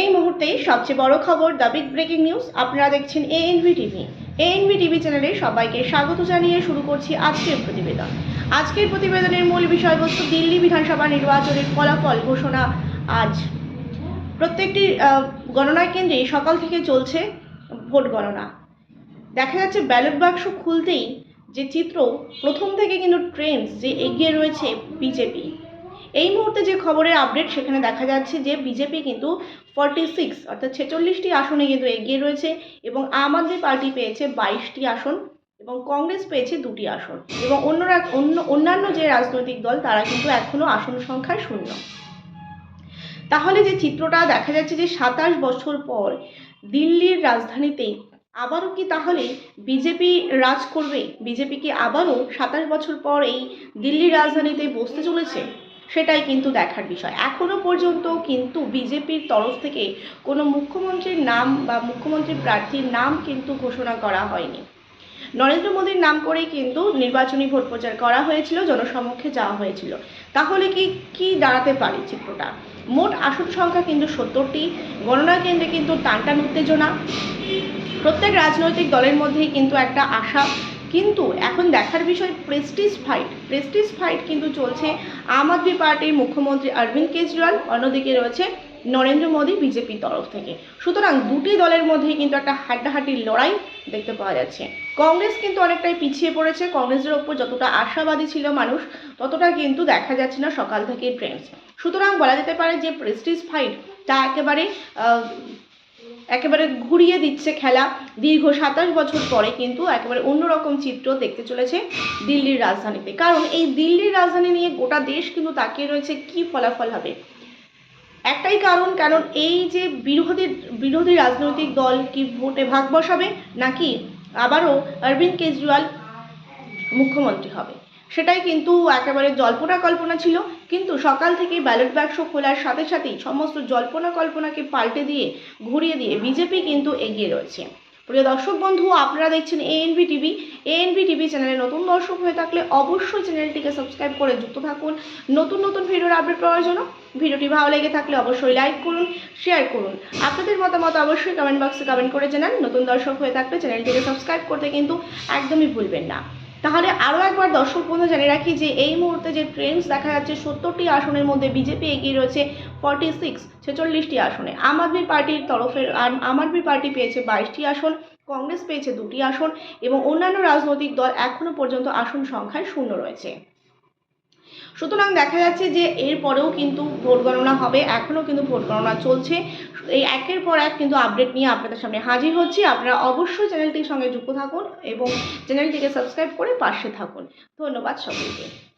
এই মুহূর্তে সবচেয়ে বড় খবর দ্য বিগ ব্রেকিং নিউজ। আপনারা দেখছেন এএনভি টিভি এএনভি টিভি চ্যানেলে সবাইকে স্বাগত জানিয়ে শুরু করছি আজকের প্রতিবেদন। আজকের প্রতিবেদনের মূল বিষয়বস্তু দিল্লি বিধানসভা নির্বাচনের ফলাফল ঘোষণা আজ। প্রত্যেকটি গণনা কেন্দ্রে সকাল থেকে চলছে ভোট গণনা। দেখা যাচ্ছে ব্যালট বাক্স খুলতেই যে চিত্র, প্রথম থেকে কিন্তু ট্রেন্ডস যে এগিয়ে রয়েছে বিজেপি। এই মুহূর্তে যে খবরের আপডেট সেখানে দেখা যাচ্ছে যে বিজেপি কিন্তু ফর্টি সিক্স অর্থাৎ ছেচল্লিশটি আসনে কিন্তু এগিয়ে রয়েছে এবং আম আদমি পার্টি পেয়েছে বাইশটি আসন এবং কংগ্রেস পেয়েছে দুটি আসন এবং অন্যরা, অন্য, অন্যান্য যে রাজনৈতিক দল তারা কিন্তু এখনও আসন সংখ্যায় শূন্য। তাহলে যে চিত্রটা দেখা যাচ্ছে যে সাতাশ বছর পর দিল্লির রাজধানীতে আবারও কি তাহলে বিজেপি রাজ করবে? বিজেপি কি আবারও সাতাশ বছর পর এই দিল্লির রাজধানীতে বসতে চলেছে? সেটাই কিন্তু দেখার বিষয়। এখনও পর্যন্ত কিন্তু বিজেপির তরফ থেকে কোনো মুখ্যমন্ত্রীর নাম বা মুখ্যমন্ত্রী প্রার্থীর নাম কিন্তু ঘোষণা করা হয়নি। নরেন্দ্র মোদীর নাম করেই কিন্তু নির্বাচনী ভোট প্রচার করা হয়েছিল, জনসমক্ষে যাওয়া হয়েছিল। তাহলে কি কি দাঁড়াতে পারে চিত্রটা? মোট আসন সংখ্যা কিন্তু সত্তরটি, গণনা কেন্দ্রে কিন্তু টানটান উত্তেজনা। প্রত্যেক রাজনৈতিক দলের মধ্যেই কিন্তু একটা আশা কিন্তু এখন দেখার বিষয় প্রেস্টিজ ফাইট প্রেস্টিজ ফাইট কিন্তু চলছে আম আদমি পার্টির মুখ্যমন্ত্রী অরবিন্দ কেজরিওয়াল, অন্যদিকে রয়েছে নরেন্দ্র মোদী বিজেপির তরফ থেকে। সুতরাং দুটি দলের মধ্যেই কিন্তু একটা হাড্ডাহাড্ডির লড়াই দেখতে পাওয়া যাচ্ছে। কংগ্রেস কিন্তু অনেকটাই পিছিয়ে পড়েছে। কংগ্রেসের ওপর যতটা আশাবাদী ছিল মানুষ, ততটা কিন্তু দেখা যাচ্ছে না সকাল থেকে ট্রেন্ডস সুতরাং বলা যেতে পারে যে প্রেস্টিজ ফাইট তা একেবারে একেবারে ঘুরিয়ে দিচ্ছে খেলা। দীর্ঘ সাতাশ বছর পরে কিন্তু একেবারে অন্যরকম চিত্র দেখতে চলেছে দিল্লির রাজধানীতে। কারণ এই দিল্লির রাজধানী নিয়ে গোটা দেশ কিন্তু তাকিয়ে রয়েছে কি ফলাফল হবে। একটাই কারণ কারণ এই যে বিরোধী বিরোধী রাজনৈতিক দল কি ভোটে ভাগ বসাবে নাকি আবারও অরবিন্দ কেজরিওয়াল মুখ্যমন্ত্রী হবে? সেটাই কিন্তু একেবারে জল্পনা কল্পনা ছিল। কিন্তু সকাল থেকে ব্যালট বাক্স খোলার সাথে সাথেই সমস্ত জল্পনা কল্পনাকে পাল্টে দিয়ে, ঘুরিয়ে দিয়ে বিজেপি কিন্তু এগিয়ে রয়েছে। প্রিয় দর্শক বন্ধু, আপনারা দেখছেন এএনবি টিভি এএনবি টিভি চ্যানেলে নতুন দর্শক হয়ে থাকলে অবশ্যই চ্যানেলটিকে সাবস্ক্রাইব করে যুক্ত থাকুন। নতুন নতুন ভিডিওর আপডেট পাওয়ার জন্য ভিডিওটি ভালো লেগে থাকলে অবশ্যই লাইক করুন শেয়ার করুন। আপনাদের মতামত অবশ্যই কমেন্ট বক্সে কমেন্ট করে জানান। নতুন দর্শক হয়ে থাকলে চ্যানেলটিকে সাবস্ক্রাইব করতে কিন্তু একদমই ভুলবেন না। তাহলে আরও একবার দর্শক বন্ধু জানিয়ে রাখি যে এই মুহূর্তে যে ট্রেন্ডস দেখা যাচ্ছে, সত্তরটি আসনের মধ্যে বিজেপি এগিয়ে রয়েছে ফর্টি সিক্স ছেচল্লিশটি আসনে। আম আদমি পার্টির তরফের আম- আদমি পার্টি পেয়েছে বাইশটি আসন, কংগ্রেস পেয়েছে দুটি আসন এবং অন্যান্য রাজনৈতিক দল এখনও পর্যন্ত আসন সংখ্যায় শূন্য রয়েছে। সুতরাং দেখা যাচ্ছে যে এরপরেও কিন্তু ভোট গণনা হবে, এখনও কিন্তু ভোট গণনা চলছে। এই একের পর এক কিন্তু আপডেট নিয়ে আপনাদের সামনে হাজির হচ্ছি। আপনারা অবশ্যই চ্যানেলটির সঙ্গে যুক্ত থাকুন এবং চ্যানেলটিকে সাবস্ক্রাইব করে পাশে থাকুন। ধন্যবাদ সকলকে।